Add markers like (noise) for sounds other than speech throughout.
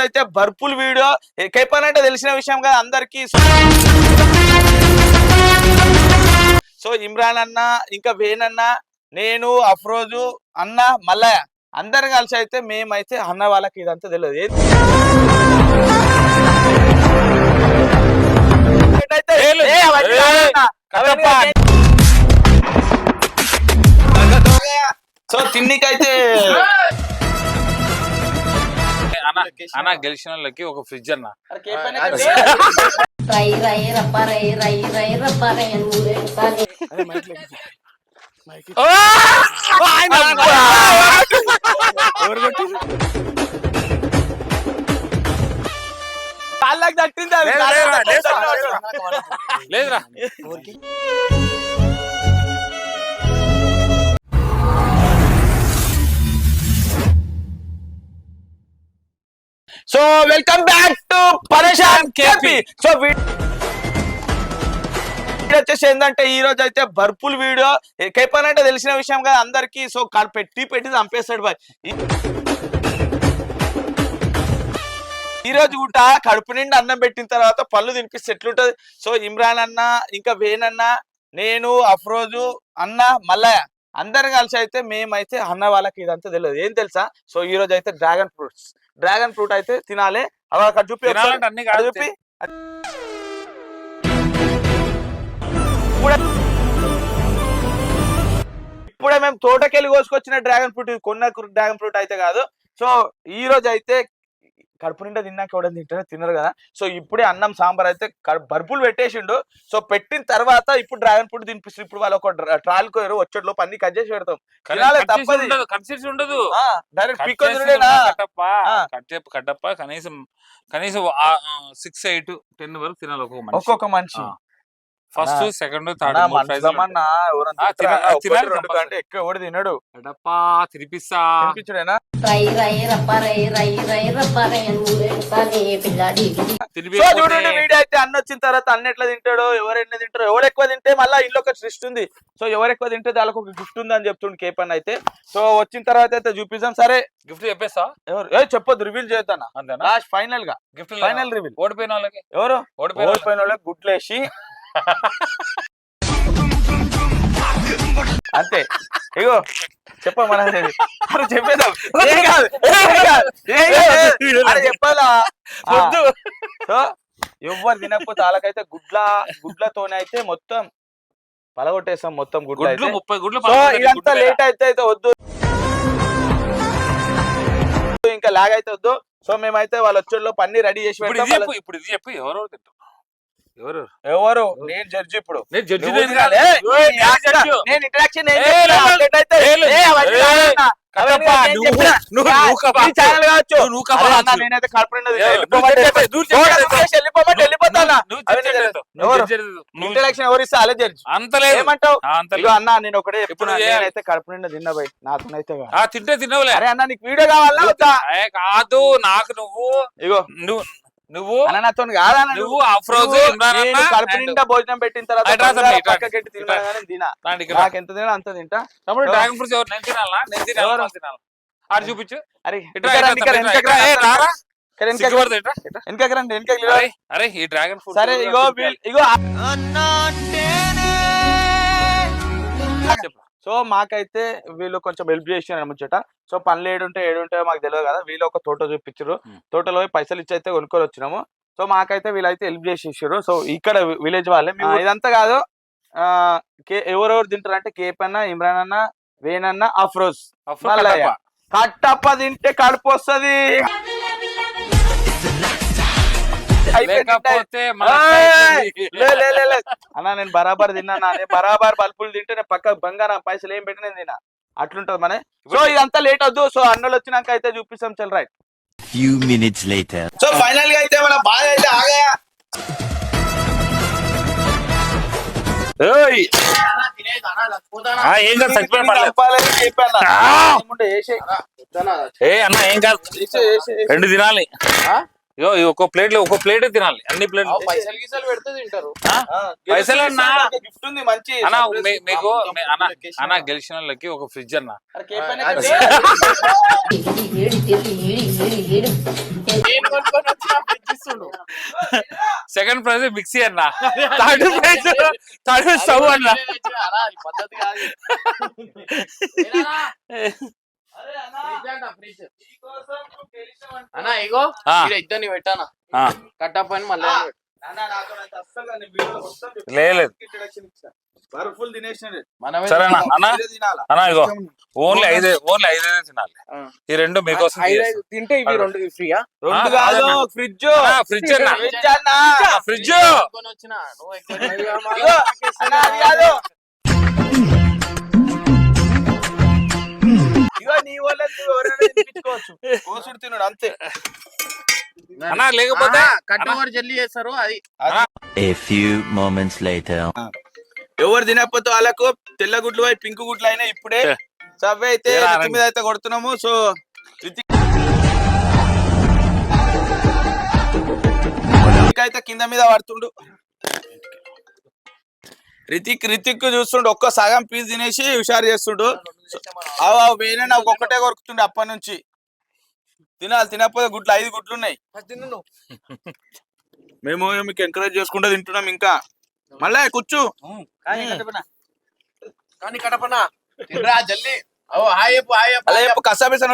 అయితే బర్పుల్ వీడియో కేపన్ అంటే తెలిసిన విషయం కదా అందరికి. సో ఇమ్రాన్ అన్న ఇంకా వేన్ అన్న నేను అఫ్రోజు అన్న మల్లయ్య అందరు కలిసి అయితే మేమైతే అన్న వాళ్ళకి ఇదంతా తెలియదు. ఏం- ఏంటైతే- అన్న అన్న గెలిచిన వాళ్ళకి ఒక ఫ్రిడ్జ్ అన్న. రై రై రప్ప రై రై రై రప్ప రై అని ఊరేగుతానే. కాళ్ళకి తట్టింది అది. లేదు, కాళ్ళకి లేదురా, so welcome back to Pareshan KP so video వచ్చేసి ఏంటంటే ఈ రోజు అయితే బర్పుల్ వీడియో కేపన్ అంటే తెలిసిన విషయం కదా అందరికి. సో పెట్టి పెట్టి చంపేస్తాడు బాయ్. ఈ రోజు కూడా కడుపు నిండా అన్నం పెట్టిన తర్వాత పళ్ళు తినిపిస్తే ఎట్లుంటది? సో ఇమ్రాన్ అన్న ఇంకా అన్న నేను అఫ్రోజు అన్న మల్లయ్య. అందరు కలిసి అయితే మేమైతే అన్న వాళ్ళకి ఇదంతా తెలియదు ఏం తెలుసా? సో ఈ రోజు అయితే డ్రాగన్ ఫ్రూట్స్. డ్రాగన్ ఫ్రూట్ అయితే తినాలి. అవి అక్కడ చూపి అన్ని చూపి. ఇప్పుడే మేము తోటకెళ్ళి కోసుకొచ్చిన డ్రాగన్ ఫ్రూట్ కొన్న డ్రాగన్ ఫ్రూట్ అయితే కాదు. సో ఈ రోజు అయితే కడుపు నిండా తిన్నాక ఎవడని తింటారో తినరు కదా. సో ఇప్పుడే అన్నం సాంబార్ అయితే బర్పులు పెట్టేసిండు. సో పెట్టిన తర్వాత ఇప్పుడు డ్రాగన్ ఫ్రూట్ తినిపిస్తుంది ఇప్పుడు వాళ్ళు ఒక ట్రాల్ కోయరు వచ్చేట్లోపు అన్ని కట్ చేసి పెడతాం. ఉండదు డైరెక్ట్ కట్టప్ప. కనీసం కనీసం సిక్స్ ఎయిట్ టెన్ వరకు తినాలి ఒక్కొక్క మనిషి. ఫస్ట్ సెకండ్ థర్డ్ ఎవరన్నా? తినాలి, రెండు ఎక్కువ ఎవడు తినడు? కట్టప్ప తినిపిస్తా. తినిపించడేనా? చూడండి వీడియో అయితే అన్న వచ్చిన తర్వాత అన్న ఎట్లా తింటాడు ఎవరు ఎన్ని తింటారు ఎవరు ఎక్కువ తింటే మళ్ళీ ఇల్లు ఒక ట్విస్ట్ ఉంది. సో ఎవరు ఎక్కువ తింటే వాళ్ళకి ఒక గిఫ్ట్ ఉంది అని చెప్తుండు కేపన్ అయితే. సో వచ్చిన తర్వాత అయితే చూపిస్తాం సరే గిఫ్ట్ చెప్పేస్తా. ఎవరు? ఏ చెప్పొద్దు రివీల్ చేద్దాం లాస్ట్ ఫైనల్గా గిఫ్ట్ ఫైనల్ రివీల్. ఓడిపోయిన వాళ్ళకి. ఎవరు. ఓడిపోయిన వాళ్ళకి గుడ్లేసి అంతే. ఇగో చెప్ప మన అరే చెప్పేద్దాం ఏం కాదు ఏం కాదు. ఏం కాదు. అరే చెప్పాలా? ఆ. వద్దు. సో ఎవ్వరు తినకపోతే వాళ్ళకైతే గుడ్ల గుడ్లతోనే అయితే మొత్తం పలగొట్టేస్తాం మొత్తం గుడ్లు ముప్పై గుడ్లు సో ఇదంతా లేట్ అయితే అయితే వద్దు. ఇంకా లాగ్ అయితే వద్దు. సో మేమైతే వాళ్ళు వచ్చేలో పన్ని రెడీ చేసి ఇప్పుడు ఇది చెప్పు ఇప్పుడు ఇది చెప్పు ఎవరు తింటారు? ఎవరు? ఎవరు? నేను జడ్జి ఇప్పుడు. నేను జడ్జి నేను ఇంటరాక్షన్ అన్న, నేను ఒకటే ఇప్పుడు. నేనైతే కడుపు నిండా తిన్నా బై నాతోనైతే తింటే అరే అన్న నీకు వీడియో కావాలా? కాదు నాకు నువ్వు ఇగో నువ్వు నువ్వు అన్న నాతో కాదన్న నువ్వు అఫ్రోజ్ కడుపు నిండా భోజనం పెట్టిన తర్వాత ఎంత తినా. అంత తింటా. తమ్ముడు? డ్రాగన్ ఫ్రూట్స్ ఎవరు? నేను తినాలా? నేను తినాలా తినాలా? ఆడు చూపించు. అరే. అరే ఈ డ్రాగన్ ఫ్రూట్ సరే ఇగో ఇగో చెప్పు. సో మాకైతే వీళ్ళు కొంచెం హెల్ప్ చేసిన ముచ్చట. సో పనులు ఏడుంటే ఏడుంటాయో మాకు తెలియదు కదా వీళ్ళు ఒక తోట చూపించారు. తోటలో పోయి పైసలు ఇచ్చి అయితే కొనుక్కొని వచ్చినాము. సో మాకైతే వీళ్ళైతే హెల్ప్ చేసేసారు సో ఇక్కడ విలేజ్ వాళ్ళే. ఇదంతా కాదు కే- ఎవరెవరు తింటారు అంటే కేప్ అన్న ఇమ్రాన్ అన్న వేన్ అన్న అఫ్రోజ్. కట్టప్ప తింటే కడుపు వస్తుంది. లేకపోతే మన అన్న నేను బరాబర్ తిన్నా నేను బరాబర్ బల్పులు తింటే నేను పక్క బంగారం పైసలు ఏం పెట్టి నేను తిన్నా. అట్లుంటది మన. సో ఇదంతా లేట్ వద్దు. సో అన్నలు వచ్చినాక అయితే చూపిస్తాం చల్ right Few minutes later. So ఫైనల్గా అయితే మన బాధ అయితే ఆగాయా? ఏయ్, ఆ, ఏం కాదు. ఏ అన్న ఏం. రెండు తినాలి. ఆ? ఇగో ఒక్కో ప్లేట్లో ఒక్కో ప్లేట్ తినాలి. అన్ని ప్లేట్ పైసలు పైసలు అన్న? గిఫ్ట్ ఉంది మంచి అన్న మీకు అన్న గెలిచిన వాళ్ళకి ఒక ఫ్రిడ్జ్ అన్న సెకండ్ ప్రైజ్ మిక్సీ అన్న. థర్డ్ ప్రైజ్ థర్డ్ స్టవ్ అన్న. పద్ధతి కాదు. (laughs) అన్నా ఇగో ఇద్దరిని పెట్టానా? కట్టప్ అని మళ్ళీ ఓన్లీ ఐదే ఓన్లీ ఐదే తినాలి. ఈ రెండు మీకోసం తింటే ఇవి రెండు ఫ్రీయా? రెండు కాదు ఫ్రిడ్జ్. ఫ్రిడ్జ్ ఫ్రిడ్జ్ ఫ్రిడ్జ్ కొనొచ్చినా ఇగో, నీ వల్ల నువ్వు ఎవరైనా తినిపించుకోవచ్చు. కోసుడు తినడు అంతే. అన్న లేకపోతే జల్లి చేస్తారు అది. A few moments later. ఎవరు తినకపోతే వాళ్ళకు తెల్ల గుడ్లు పోయి పింక్ గుడ్లు అయినా ఇప్పుడే సవ్వే అయితే ఏరా. మీద అయితే కొడుతున్నాము సో రితిక్ అయితే కింద మీద పడుతుండు. రితిక్ రితిక్ చూస్తుండు ఒక్క సగం పీస్ తినేసి హుషారు చేస్తుండు. వేరే నాకు ఒక్కటే కొరుకుతుండే అప్పటి నుంచి తినాలి తినకపోతే గుడ్లు ఐదు గుడ్లు ఉన్నాయి మేము మీకు ఎంకరేజ్ చేసుకుంటూ తింటున్నాం ఇంకా. మళ్ళా కూర్చు. కానీ కడపనా. తినరా జల్లి. ఓ హాయ్ హాయ్ కసాబేస్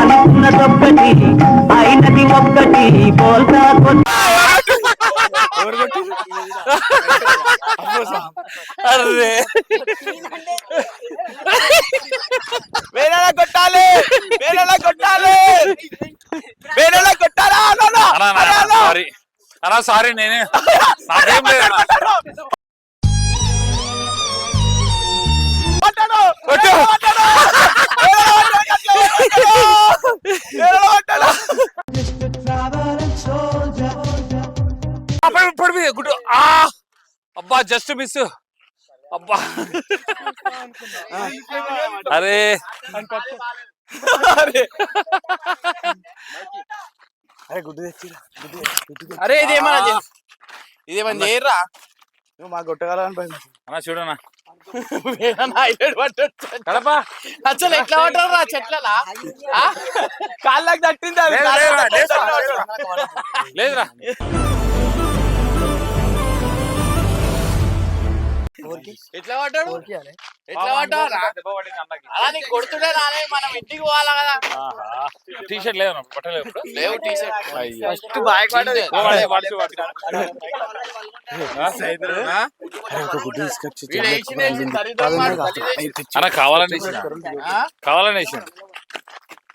అనుకున్నదొక్కటి అయినది ఒక్కటి బోల్తా అరే. వేరేలా కొట్టాలి వేరేలా కొట్టాలి. వేరేలా కొట్టాలా. సారీ అన్నా సారీ నేనే. నాకేం లేదు గుడ్ ఆ అబ్బా జస్ట్ మిస్ అబ్బా. అరే. అరే. గుడ్డు తెచ్చిరా అరే ఇదేమన్నా ఇదేమన్నా చేయరా నువ్వు మాకు కొట్టగలని అన్నా చూడన్నా. కడప. అసలు ఎట్లా పట్టారు రా చెట్లలా? కాళ్ళకి తట్టింది అది, లేదురా, ఎట్లా పట్టాడు ఎట్లా. అలా నీకు కొడుతుండే రాలే మనం ఇంటికి పోవాలా కదా? ఆహా. టీ షర్ట్ లేదు పట్టలేదు ఇప్పుడు. లేవు టీ షర్ట్ అయ్యో. ఫస్ట్ బాయ్ పడ్డది. అన్న కావాలని కావాలని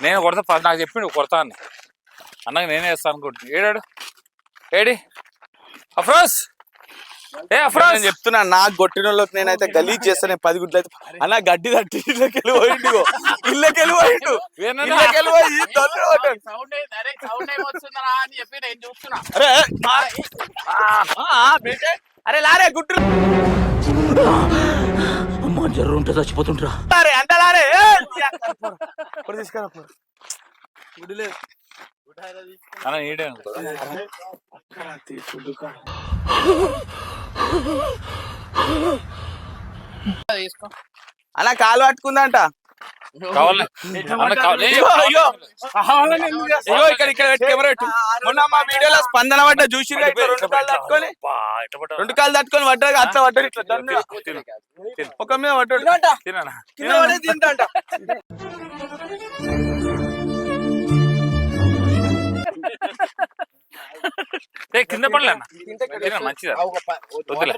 నేను కొడతా నాకు చెప్పిండు కొడతా అని అన్నకు నేనే వేస్తాను అనుకుంటు ఏడాడు ఏడి? అఫ్రోజ్! ఏ అఫ్రోజ్! నేను చెప్తున్నా నాకు కొట్టిన వాళ్ళకి నేనైతే గలీజ్ చేస్తాను పది గుడ్లు అయితే అన్న గడ్డి తట్టి ఇళ్ళకి వెళ్ళిపోయిండు ఇళ్ళకి వెళ్ళిపోయిండు వెళ్ళిపోయి అరే అరే లారే గుట్టు అమ్మా జర్రు ఉంటే చచ్చిపోతుంటరా లారే అంత లారే! ఇప్పుడు తీసుకురా. అన్న నీడే తీసుకో అన్న కాలు పట్టుకుందంట. ఇక్కడ ఇక్కడ మొన్న స్పందన పడ్డ చూసి రెండు కాళ్ళు తట్టుకొని. రెండు కాళ్ళు తట్టుకొని ఒక మీద పడ్డాడు. తింటా (laughs) (laughs) కింద పడలే అన్న మంచిది. వద్దులే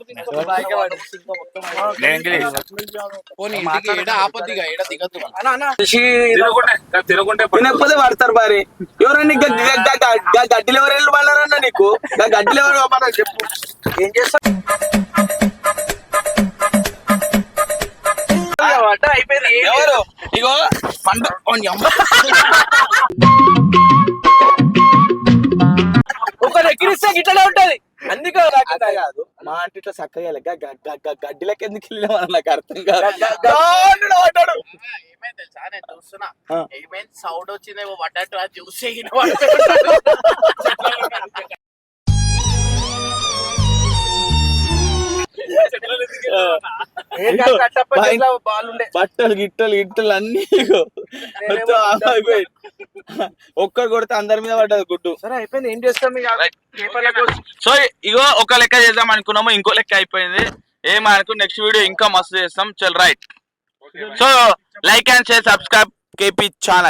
తినకుంటే పడతారు మరి. ఎవరన్నా ఇంకా గ- గ- గ- గ- గడ్డిలు ఎవరు వెళ్ళి పడారన్నా నీకు? గా గడ్డిలు ఎవరు పడారు చెప్పు. ఏం చేస్తావు ఎవరు? ఇగో పండు (laughs) మా అంటే ఇట్లా చక్కగా గడ్డిలోకి ఎందుకు వెళ్ళినా నాకు అర్థం కాదు. ఏమైంది తెలుసా? నేను చూస్తున్నా. ఏమైంది? సౌండ్ వచ్చిందేమో పడ్డట్టు అది చూసి (laughs) బట్టలు గిట్టలు గిట్టలు అన్ని. మొత్తం ఒక్కరు కొడితే అందరి మీద పడ్డది గుడ్డు. సరే అయిపోయింది. ఏం చేస్తాం సో ఇగో ఒక లెక్క చేద్దాం అనుకున్నాము ఇంకో లెక్క అయిపోయింది. ఏం అనుకో నెక్స్ట్ వీడియో ఇంకా మస్తు చేస్తాం. చల్ right so like and share subscribe KP channel